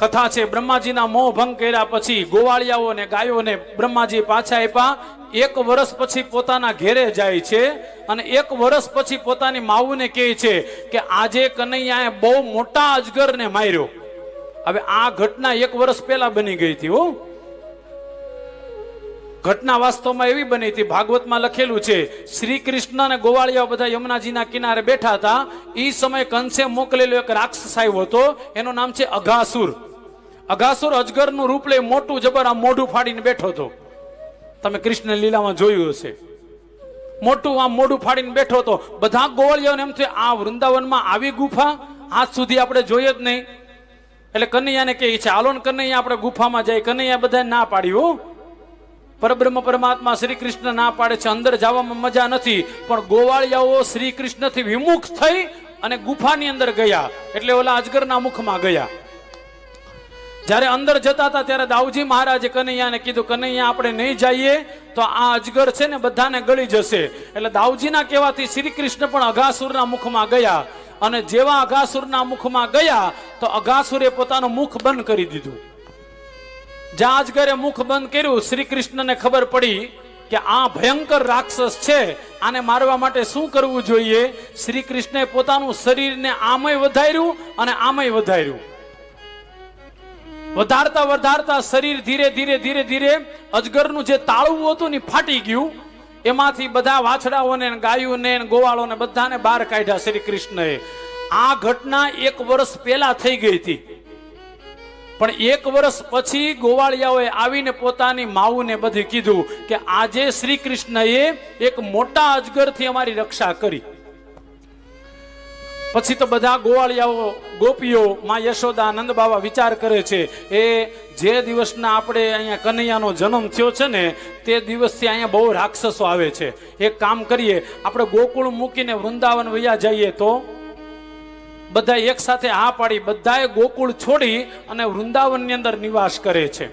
કથા છે. બ્રહ્માજીના મોહ ભંગ કર્યા પછી ગોવાળિયાઓ ને ગાયોને બ્રહ્માજી પાછા આપ્યા. એક વર્ષ પછી પોતાના ઘેરે જાય છે અને એક વર્ષ પછી પોતાની માવુને કહે છે કે આજે કનૈયાએ બહુ મોટા અજગરને માર્યો. હવે આ ઘટના એક વર્ષ પહેલા બની ગઈ હતી હો. ઘટના વાસ્તવમાં એવી બની હતી. ભાગવતમાં લખેલું છે શ્રી કૃષ્ણ અને ગોવાળિયા બધા યમુનાજીના કિનારે બેઠા હતા. એ સમયે કંસે મોકલેલો એક રાક્ષસ આવ્યો હતો. એનું નામ છે અઘાસુર. અઘાસુર અજગરનું રૂપ લઈ મોટું જબર આમ મોઢું ફાડીને બેઠો હતો. તમે કૃષ્ણ લીલામાં જોયું હશે. મોટું આમ મોઢું ફાડીને બેઠો હતો. બધા ગોવાળિયાઓને એમ થયું, આ વૃંદાવનમાં આવી ગુફા? આજ સુધી આપણે જોઈએ જ નહીં. એટલે કનૈયાને કહે છે આલોન કનૈયા, આપણે ગુફામાં જાય કનૈયા બધા ના પાડ્યું પરબ્રહ્મ પરમાત્મા શ્રી કૃષ્ણ ના પાડે છે. અંદર જવામાં મજા નથી. પણ ગોવાળિયાઓ શ્રી કૃષ્ણથી વિમુખ થઈ અને ગુફાની અંદર ગયા. એટલે ઓલા અજગરના મુખમાં ગયા. જ્યારે અંદર જતા હતા ત્યારે દાઉજી મહારાજે કનૈયાને કીધું, કનૈયા, આપણે નહીં જઈએ તો આ અજગર છે ને બધાને ગળી જશે. એટલે દાઉજીના કહેવાથી શ્રી કૃષ્ણ પણ અઘાસુરના મુખમાં ગયા અને જેવા અઘાસુરના મુખમાં ગયા તો અઘાસુરે પોતાનું મુખ બંધ કરી દીધું. જ્યાં અજગરે મુખ બંધ કર્યું શ્રી કૃષ્ણને ખબર પડી કે આ ભયંકર રાક્ષસ છે. આને મારવા માટે શું કરવું જોઈએ? શ્રી કૃષ્ણે પોતાનું શરીરને આમય વધાર્યું અને આમય વધાર્યું. વધારતા વધારતા શરીર ધીરે ધીરે ધીરે ધીરે અજગરનું જે તાળવું હતું ને ફાટી ગયું. એમાંથી બધા વાછડાઓને ને ગાયોને ગોવાળોને બધાને બહાર કાઢ્યા શ્રી કૃષ્ણએ. આ ઘટના એક વર્ષ પહેલા થઈ ગઈ હતી. પણ એક વર્ષ પછી ગોવાળિયાઓએ આવીને પોતાની માવુને બધી કીધું કે આજે શ્રી કૃષ્ણએ એક મોટા અજગરથી અમારી રક્ષા કરી. પછી તો બધા ગોવાળિયાઓ, ગોપીઓ માં યશોદા આનંદ બાબા વિચાર કરે છે, એ જે દિવસના આપણે અહીંયા કનૈયાનો જન્મ થયો છે ને, તે દિવસથી અહીંયા બહુ રાક્ષસો આવે છે. એક કામ કરીએ, આપણે ગોકુળ મૂકીને વૃંદાવન વૈયા જઈએ તો બધા એક સાથે હા પાડી બધાએ ગોકુળ છોડી અને વૃંદાવનની અંદર નિવાસ કરે છે.